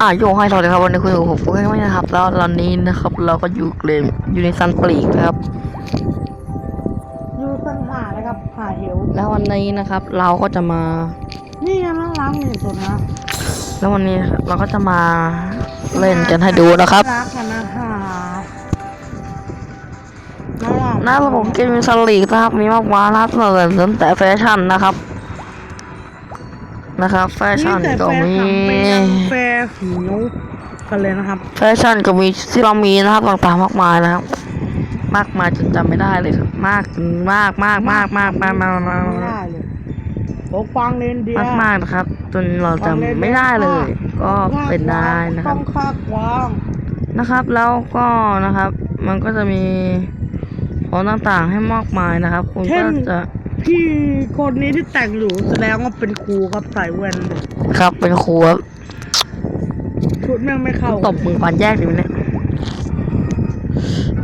อะโยงให้สวัสดีครับวันนี้คุยกับผมปุ๊กไม่นะครับ แล้วตอนนี้นะครับ เราก็อยู่เกมอยู่ในซันปลีกนะครับอยู่สังหานะครับหาเหวแล้ววันนี้นะครับ เราก็จะมา นี่ยังน่ารักอยู่สุดนะแล้ววันนี้เราก็จะมาเล่นกันให้ดูนะครับรักกันนะคะน่ารักหน้าระบบเกมมีซันลีกนะครับมีมากมายนะครับเหมือนตั้งแต่แฟชั่นนะครับ นะครับ แฟชั่นแต่ก็แฟนมีคลับเป็นยังแฟนหิวกันเลยนะครับ แฟชั่นก็มีที่เรามีนะครับต่างๆมากมายนะครับ มากมายจนจำไม่ได้เลยครับมากมากมากมากมากมากมากมากไม่มากได้เลยปกฟังเลนเดียมากมากนะครับ จนเราจำไม่ได้เลย ก็เป็นได้นะครับต้องคาดวางนะครับ แล้วก็นะครับ มันก็จะมีของต่างๆให้มากมายนะครับ คุณก็จะ พี่คนนี้ที่แต่งอยู่แสดงว่าเป็นครูครับใส่แว่นครับเป็นครูครับชุดแม่งไม่เข้าตบมือปันแยกดิวะเนี่ย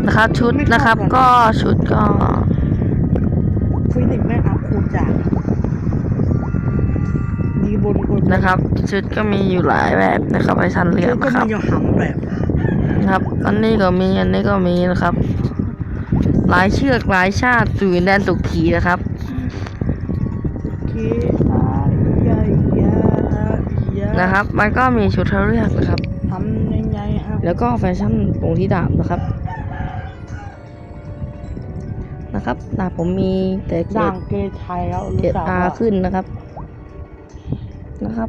นะครับ ชุดนะครับ ก็ชุดก็ฟิสิกส์แม่งอัพครูจ่าดีบนคนนะครับ ชุดก็มีอยู่หลายแบบนะครับไอชันเรียชุนดก็นะครับมีอยู่หำแบบนะครับ อันนี้ก็มีอันนี้ก็มีนะครับหลายเชือกหลายชาติสู่ดินแดนตุกขีนะครับ นะครับ มันก็มีชุดให้เลือกนะครับทำยังไงครับแล้วก็แฟชั่นตรงที่ดาบนะครับ นะครับดาบผมมีแต่เกรด่าดงเกย์ไทยแล้วเกรู้รดจักอาว่าขึ้นนะครับ นะครับ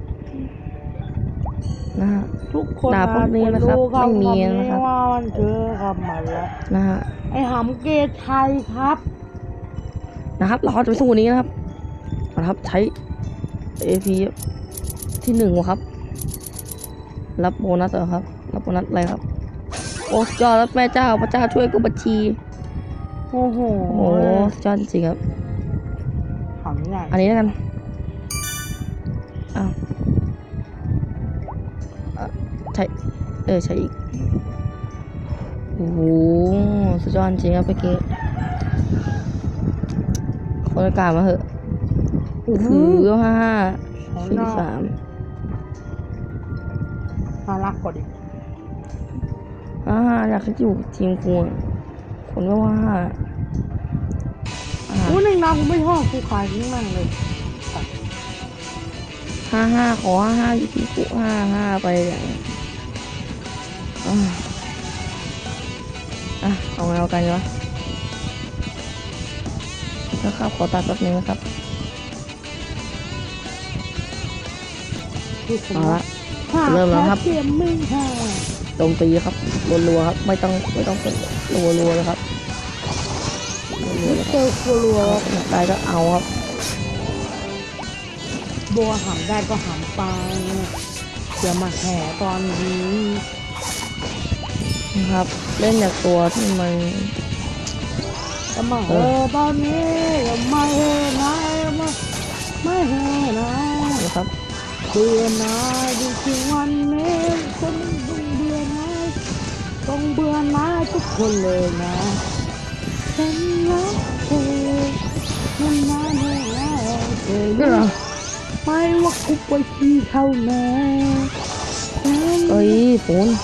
นะฮะทุกคนด่าพวกนี้นะครับรู้ไม่มีำนะครับว่ามันคือคำมันละนะฮะไอหำเกย์ไทยครับ นะครับเราจะไปสู้นี้นะครับ นะครับ ใช้ AP ที่หนึ่งวะครับ รับโบนัสเหรอครับ รับโบนัสอะไรครับ โอ้สุดยอดแล้วแม่เจ้าพระเจ้าช่วยกูบัญชี โอ้โหโอ้โหสุดยอดจริงๆครับหำใหญ่อันนี้แล้วกันอ้าวอะใช่เออใช่อีก โอ้โห สุดยอดจริงครับเมื่อกี้คนอากาศมาเหอะ โอ้โหห้าห้าสี่สามน่ารักกว่าดิห้าห้าอยากให้อยู่ทีมกูคนก็ว่าห้าอ่าโอ้หนึ่งดาวกูไม่ชอบกูขายทิ้งแม่งเลยห้าห้าขอห้าห้าอยู่ที่กูห้าห้าไปอย่างอะเอาไงเอากันดีวะนะครับขอตัดแป๊บนึงนะครับ ที่ผมเอาละห้าเริ่มแล้วครับเตรียมไม่ห้าโจมตีครับรัวๆครับ ไม่ต้องไม่ต้องเป็นรัวๆเลยครับรัวๆเลยคเจรับอกลัวอยากได้ก็เอาครับบัวหำได้ก็หำไปอย่ามาแห่ตอนนี้นะครับ เล่นจากตัวที่มันจะมาเออตอนนี้อย่ามาเฮนะมาไม่เฮนะนะครับเบื่อหน่ายจริงๆวันนี้ฉันต้องเบื่อหน่ายต้องเบื่อหน่ายทุกคนเลยนะฉันรักเธอมันนานแล้วเธอนี่เหรอไม่ว่าคุกไว้ที่เท่านั้นฉันเอ้ยศูนย์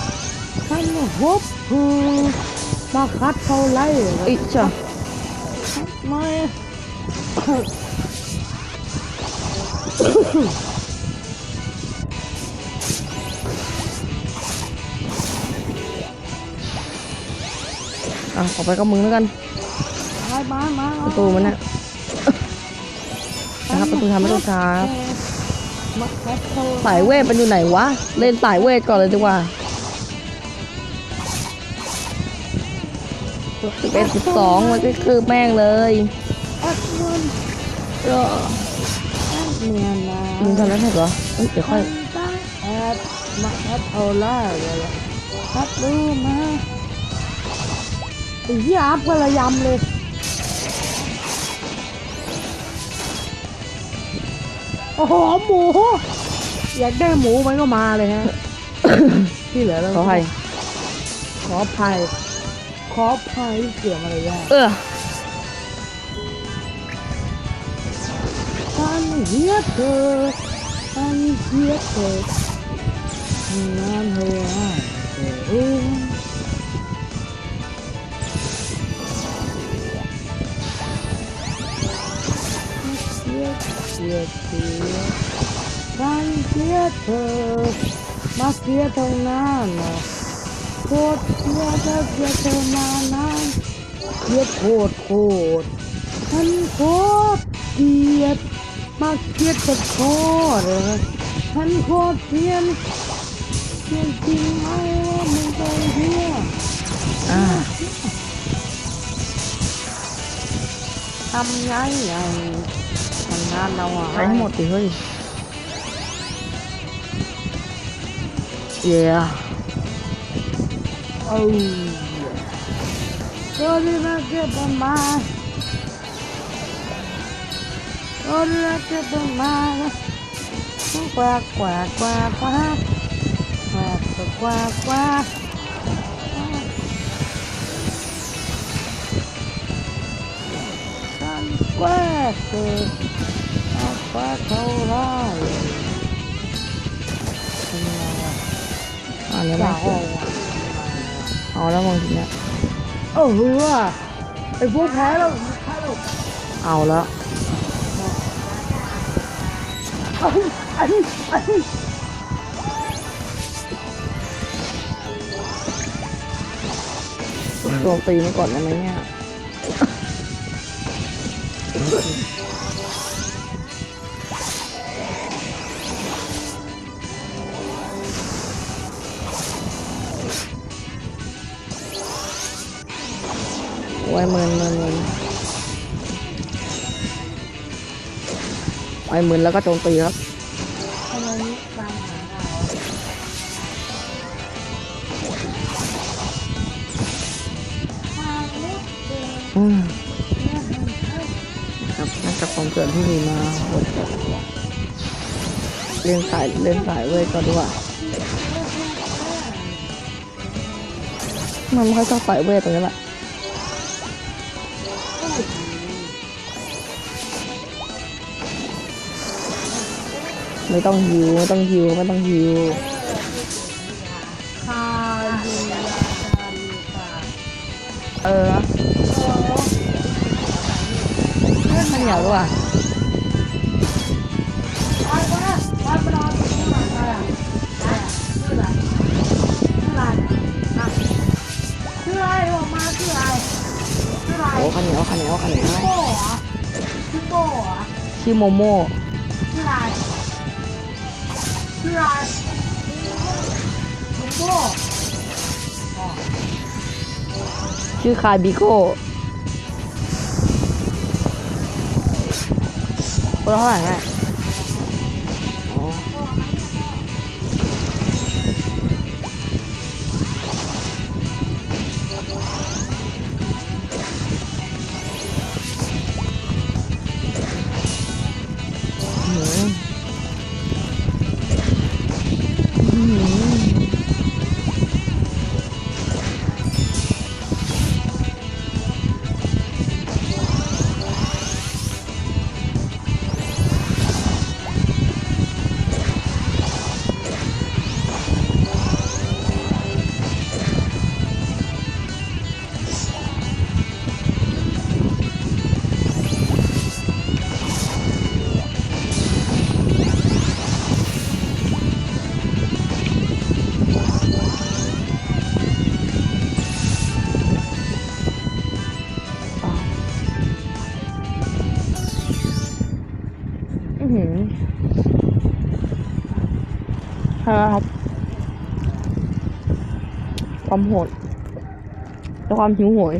ฉันพบเธอมาคัดเท่าไรเอ้ยจ้ะไม่ อะขอไปกับมึงแล้วกันมามามาประตูมันน่ะนะครับประตูทำไม่ต้องช้าครับมาคัดเท่าไรสายเวทมันอยู่ไหนวะ เล่นสายเวทก่อนเลยดีกว่าสิบเอ็ดสิบสองมันก็คือแม่งเลยแอดเงินเออแอดเงินนะมึงทำได้ไหมเหรอเอ้ยเดี๋ยวค่อยแอดมาคัดเท่าไรเลยคัดรู้มา ไอ้เหี้ยอัพกันระยำเลยโอ้โหหมูอยากได้หมูมันก็มาเลยฮะ ที่เหลือเราขอให้ขออภัยขออภัยที่เสียมารยาทเออฉันเหี้ยเธอฉันเสียเธองานหัวเอ ยเสียเสียฉันเสียเธอมาเสียเท่านั้นนะโคตรเสียเธอเสียเธอมานานเสียโคตรโคตรฉันโคตรเกลียดมาเกียดจะโคตรเลยฉันโคตรเพียนเพียนจริงไหมว่ามึงเป็นเพี้ยนอ่าทำไงไง Lan đâu rồi Đánh một tí hơi Yeah. Oh Go to the get the man Go to the get the man Qua qua qua qua. Qua qua qua Qua. Qua qua ฟ้าเขาาไงอ่อานแล้วไมเสร็เอาแล้วมองทีเนี้ยเออเฮ้ยไอ้พวกแพ้แล้วเอาแล้วอันนี้อันนี้โดตีมาก่อนแล้วไหมเนี่ย อ้ยหมื่นหมื่นหมื่นไอ้หมื่นแล้วก็โจมตีครับทำไมนี้ตามหาอืมครับน่าจะความเกิดที่มีมาหมดเล่นสายเล่นสายเว้ยก็ด้วยมันไม่ค่อยชอบสายเว้ยตรงนี้แหละ ไม่ต้องหิวไม่ต้องหิวไม่ต้องหิวคาอยู่ยาคาอยู่ค่ะเออเลือดมันเหนียวด้วยไปไปไปไปนอนตรงนี้หน่อยไปอะไปอะชื่ออะไรชื่ออะไรอะชื่ออะไรบอกมาชื่ออะไรชื่ออะไรโอ้ขันเหนียวขันเหนียวขันเหนียวโก้เหรอชื่อโก้เหรอชื่อโมโม่ชื่ออะไรชื่ออะ ไรลุงโก้ชื่อคาบิโก้คนละเท่าไหร่แม่ ใช่ครับความโหดและความหิวโหย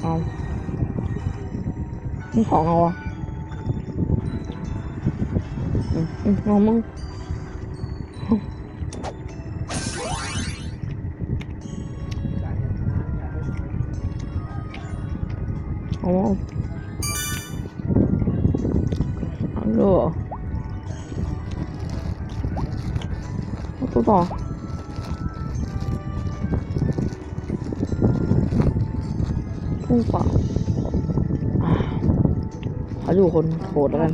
เอามึงของเอาอะอืมอืมเอามึง อ๋อเอาดูตัวต่อพุ่งเปล่าขออยู่คนโหดแล้วกัน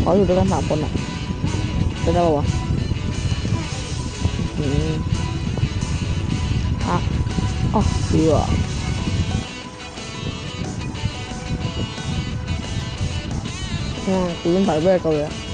เขาอยู่ด้วยกันสามคนอะจะได้ป่าวะอะอ๋อเสือ อืมกูยัง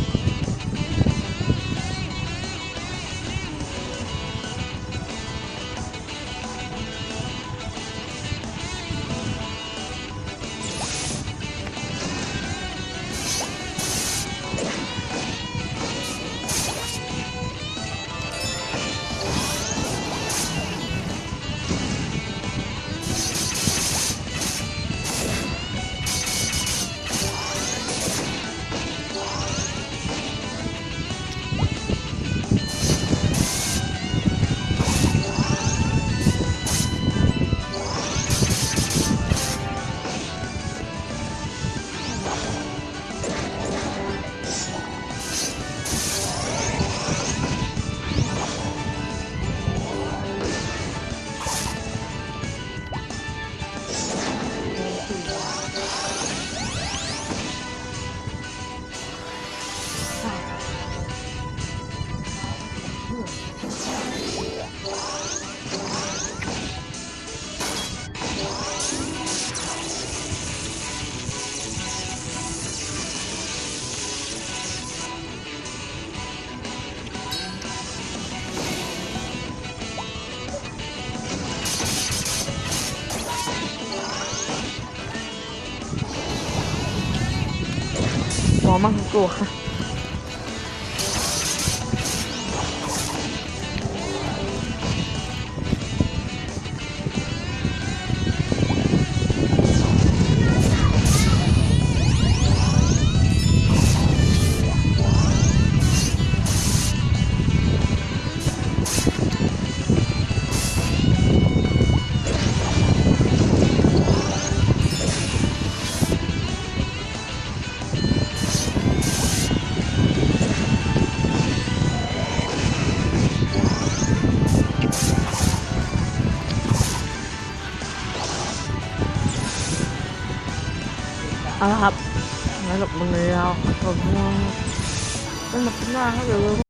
ในะครับงั้นหลบมึงเลยเอาหลบมึงเป็นหลบหน้าให้เดี๋ยว